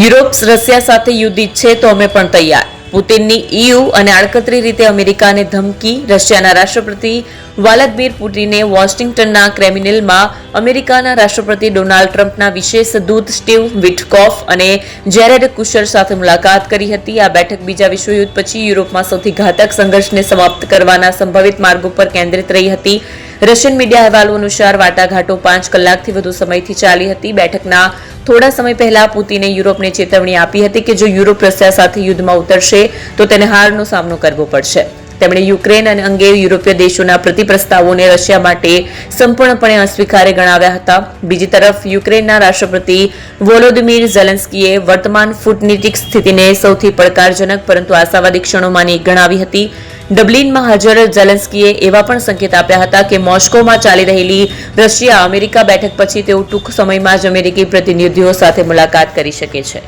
Europe, Russia સાથે યુદ્ધ ઈચ્છે તો અમે પણ તૈયાર. પુતિનની ઈયુ અને આડકતરી રીતે અમેરિકાને ધમકી, રશિયાના રાષ્ટ્રપતિ વાલાદમીર પુટિને વોશિંગ્ટનના ક્રેમિનલમાં અમેરિકાના રાષ્ટ્રપતિ ડોનાલ્ડ ટ્રમ્પના વિશેષ દૂત સ્ટીવ વિટકોફ અને જેરેડ કુશર સાથે મુલાકાત કરી હતી. આ બેઠક બીજા વિશ્વયુદ્ધ પછી યુરોપમાં સૌથી ઘાતક સંઘર્ષને સમાપ્ત કરવાના સંભવિત માર્ગો પર કેન્દ્રિત રહી હતી. રશિયન મીડિયા અહેવાલો અનુસાર વાટાઘાટો પાંચ કલાકથી વધુ સમયથી ચાલી હતી. બેઠકના થોડા સમય પહેલા પુતિને યુરોપને ચેતવણી આપી હતી કે જો યુરોપ રશિયા સાથે યુદ્ધમાં ઉતરશે, તો તેને હારનો સામનો કરવો પડશે. તેમણે યુક્રેન અને અંગે યુરોપીય દેશોના પ્રતિપ્રસ્તાવોને રશિયા માટે સંપૂર્ણપણે અસ્વીકાર્ય ગણાવ્યા હતા. બીજી તરફ, યુક્રેનના રાષ્ટ્રપતિ વોલોદિમીર ઝેલેન્સ્કીએ વર્તમાન ફૂટનીતિક સ્થિતિને સૌથી પડકારજનક પરંતુ આશાવાદી ક્ષણોમાંની ગણાવી હતી. ડબલિનમાં હાજર ઝેલેન્સ્કીએ એવા પણ સંકેત આપ્યા હતા કે મોસ્કોમાં ચાલી રહેલી રશિયા અમેરિકા બેઠક પછી તેઓ ટૂંક સમયમાં જ અમેરિકી પ્રતિનિધિઓ સાથે મુલાકાત કરી શકે છે.